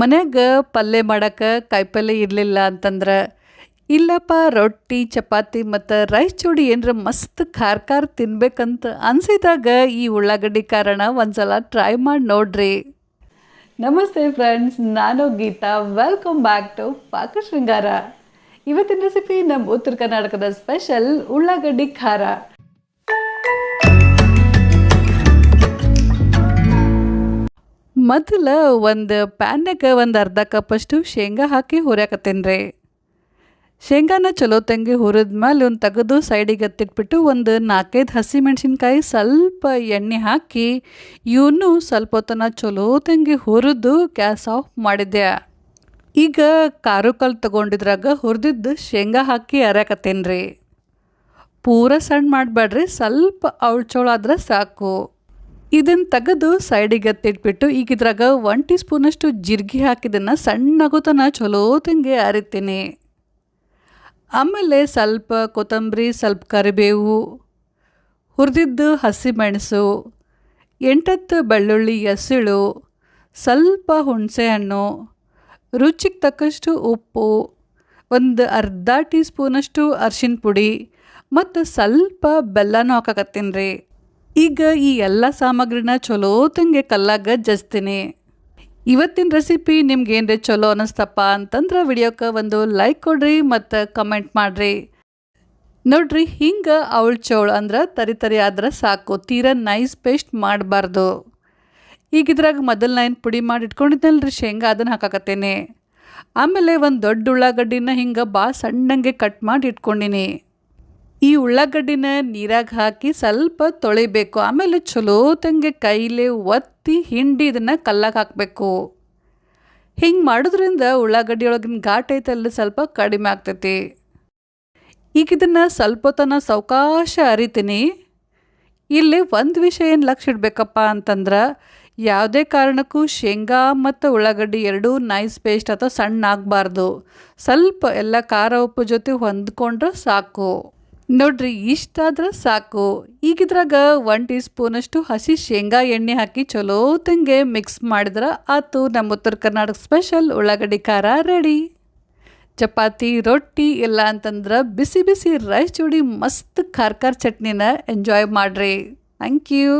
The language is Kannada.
ಮನ್ಯಾಗ ಪಲ್ಯ ಮಾಡಕ್ಕೆ ಕಾಯಿಪಲ್ಯ ಇರಲಿಲ್ಲ ಅಂತಂದ್ರೆ, ಇಲ್ಲಪ್ಪ ರೊಟ್ಟಿ, ಚಪಾತಿ ಮತ್ತು ರೈಸ್ ಜೋಡಿ ಏನರ ಮಸ್ತ್ ಖಾರ ಖಾರ ತಿನ್ಬೇಕಂತ ಅನ್ಸಿದಾಗ ಈ ಉಳ್ಳಾಗಡ್ಡಿ ಕಾರಣ ಒಂದ್ಸಲ ಟ್ರೈ ಮಾಡಿ ನೋಡ್ರಿ. ನಮಸ್ತೆ ಫ್ರೆಂಡ್ಸ್ ನಾನು ಗೀತಾ. ವೆಲ್ಕಮ್ ಬ್ಯಾಕ್ ಟು ಪಾಕ ಶೃಂಗಾರ ಇವತ್ತಿನ ರೆಸಿಪಿ ನಮ್ಮ ಉತ್ತರ ಕರ್ನಾಟಕದ ಸ್ಪೆಷಲ್ ಉಳ್ಳಾಗಡ್ಡಿ ಖಾರ. ಮೊದಲ ಒಂದು ಪ್ಯಾನ್ಯಾಗ ಒಂದು ಅರ್ಧ ಕಪ್ಪಷ್ಟು ಶೇಂಗಾ ಹಾಕಿ ಹುರ್ಯಾಕತ್ತೇನೆ ರೀ ಶೇಂಗಾನ ಚಲೋ ತಂಗಿ ಹುರಿದ್ಮೇಲೆ ಒಂದು ತೆಗೆದು ಸೈಡಿಗೆ ಎತ್ತಿಟ್ಬಿಟ್ಟು ಒಂದು ನಾಲ್ಕೈದು ಹಸಿ ಮೆಣಸಿನ್ಕಾಯಿ ಸ್ವಲ್ಪ ಎಣ್ಣೆ ಹಾಕಿ ಇವನು ಸ್ವಲ್ಪ ಹೊತ್ತನ ಚಲೋ ತಂಗಿ ಹುರಿದು ಗ್ಯಾಸ್ ಆಫ್ ಮಾಡಿದ್ದೆ ಈಗ ಕಾರು ಕಲ್ ತೊಗೊಂಡಿದ್ರಾಗ ಹುರಿದಿದ್ದು ಶೇಂಗಾ ಹಾಕಿ ಅರ್ಯಾಕತ್ತೇನೆ ರೀ ಪೂರ ಸಣ್ಣ ಮಾಡಬೇಡ್ರಿ ಸ್ವಲ್ಪ ಅವಳ್ಚೋಳಾದ್ರೆ ಸಾಕು. ಇದನ್ನು ತೆಗೆದು ಸೈಡಿಗೆ ಎತ್ತಿಟ್ಬಿಟ್ಟು ಈಗ ಇದ್ರಾಗ ಒನ್ ಟೀ ಸ್ಪೂನಷ್ಟು ಜಿರ್ಗಿ ಹಾಕಿದ್ದನ್ನು ಸಣ್ಣಗುತನ ಚಲೋ ತಿಂಗೆ ಅರಿತೀನಿ ಆಮೇಲೆ ಸ್ವಲ್ಪ ಕೊತ್ತಂಬರಿ, ಸ್ವಲ್ಪ ಕರಿಬೇವು, ಹುರಿದಿದ್ದು ಹಸಿಮೆಣಸು, ಎಂಟತ್ತು ಬೆಳ್ಳುಳ್ಳಿ ಎಸಳು ಸ್ವಲ್ಪ ಹುಣಸೆಹಣ್ಣು, ರುಚಿಗೆ ತಕ್ಕಷ್ಟು ಉಪ್ಪು, ಒಂದು ಅರ್ಧ ಟೀ ಸ್ಪೂನಷ್ಟು ಅರ್ಶಿನ ಪುಡಿ, ಮತ್ತು ಸ್ವಲ್ಪ ಬೆಲ್ಲನೂ ಹಾಕಕತ್ತೀನಿ ರೀ. ಈಗ ಈ ಎಲ್ಲ ಸಾಮಗ್ರಿನ ಚಲೋ ತಂಗೆ ಕಲ್ಲಾಗ ಜಸ್ತೀನಿ ಇವತ್ತಿನ ರೆಸಿಪಿ ನಿಮ್ಗೆ ಏನ್ರಿ ಚಲೋ ಅನ್ನಿಸ್ತಪ್ಪ ಅಂತಂದ್ರೆ ವಿಡಿಯೋಕ್ಕೆ ಒಂದು ಲೈಕ್ ಕೊಡ್ರಿ ಮತ್ತು ಕಮೆಂಟ್ ಮಾಡಿರಿ. ನೋಡ್ರಿ ಹಿಂಗೆ ಅವಳ ಚೌಳು ಅಂದ್ರೆ ತರಿ ತರಿ ಆದ್ರೆ ಸಾಕು, ತೀರ ನೈಸ್ ಪೇಸ್ಟ್ ಮಾಡಬಾರ್ದು. ಈಗ ಇದ್ರಾಗ ಮೊದಲು ನಾನು ಪುಡಿ ಮಾಡಿ ಇಟ್ಕೊಂಡಿದ್ದೆನಲ್ರಿ ಶೇಂಗಾ ಅದನ್ನು ಹಾಕಾಕತ್ತೇನೆ. ಆಮೇಲೆ ಒಂದು ದೊಡ್ಡ ಉಳ್ಳಾಗಡ್ಡಿನ ಹಿಂಗೆ ಭಾಳ ಸಣ್ಣಂಗೆ ಕಟ್ ಮಾಡಿ ಇಟ್ಕೊಂಡಿನಿ. ಈ ಉಳ್ಳಾಗಡ್ಡಿನ ನೀರಾಗ ಹಾಕಿ ಸ್ವಲ್ಪ ತೊಳಿಬೇಕು. ಆಮೇಲೆ ಚಲೋ ತಂಗೆ ಕೈಲೇ ಒತ್ತಿ ಹಿಂಡಿ ಇದನ್ನು ಕಲ್ಲಾಗ ಹಾಕಬೇಕು. ಹಿಂಗೆ ಮಾಡೋದ್ರಿಂದ ಉಳ್ಳಾಗಡ್ಡಿಯೊಳಗಿನ ಒಳಗಿನ ಘಾಟ್ ಐತಲ್ಲ ಸ್ವಲ್ಪ ಕಡಿಮೆ ಆಗ್ತೈತಿ. ಈಗ ಇದನ್ನು ಸ್ವಲ್ಪ ತನ ಸಾವಕಾಶ ಅರಿತೀನಿ. ಇಲ್ಲಿ ಒಂದು ವಿಷಯ ಏನು ಲಕ್ಷ ಇಡಬೇಕಪ್ಪ ಅಂತಂದ್ರೆ ಯಾವುದೇ ಕಾರಣಕ್ಕೂ ಶೇಂಗಾ ಮತ್ತು ಉಳ್ಳಾಗಡ್ಡಿ ಎರಡೂ ನೈಸ್ ಪೇಸ್ಟ್ ಅಥವಾ ಸಣ್ಣ ಆಗಬಾರ್ದು. ಸ್ವಲ್ಪ ಎಲ್ಲ ಖಾರ ಉಪ್ಪು ಜೊತೆ ಹೊಂದ್ಕೊಂಡ್ರೆ ಸಾಕು. ನೋಡ್ರಿ, ಇಷ್ಟಾದ್ರೆ ಸಾಕು. ಈಗಿದ್ರಾಗ ಒನ್ ಟೀ ಸ್ಪೂನಷ್ಟು ಹಸಿ ಶೇಂಗಾ ಎಣ್ಣೆ ಹಾಕಿ ಚಲೋ ತಂಗೆ ಮಿಕ್ಸ್ ಮಾಡಿದ್ರೆ ಆತು ನಮ್ಮ ಉತ್ತರ ಕರ್ನಾಟಕ ಸ್ಪೆಷಲ್ ಉಳ್ಳಾಗಡ್ಡಿ ಖಾರ ರೆಡಿ ಚಪಾತಿ, ರೊಟ್ಟಿ ಇಲ್ಲ ಅಂತಂದ್ರೆ ಬಿಸಿ ಬಿಸಿ ರೈಸ್ ಜೋಡಿ ಮಸ್ತ್ ಖಾರ ಖಾರ ಚಟ್ನಿನ ಎಂಜಾಯ್ ಮಾಡಿರಿ. Thank you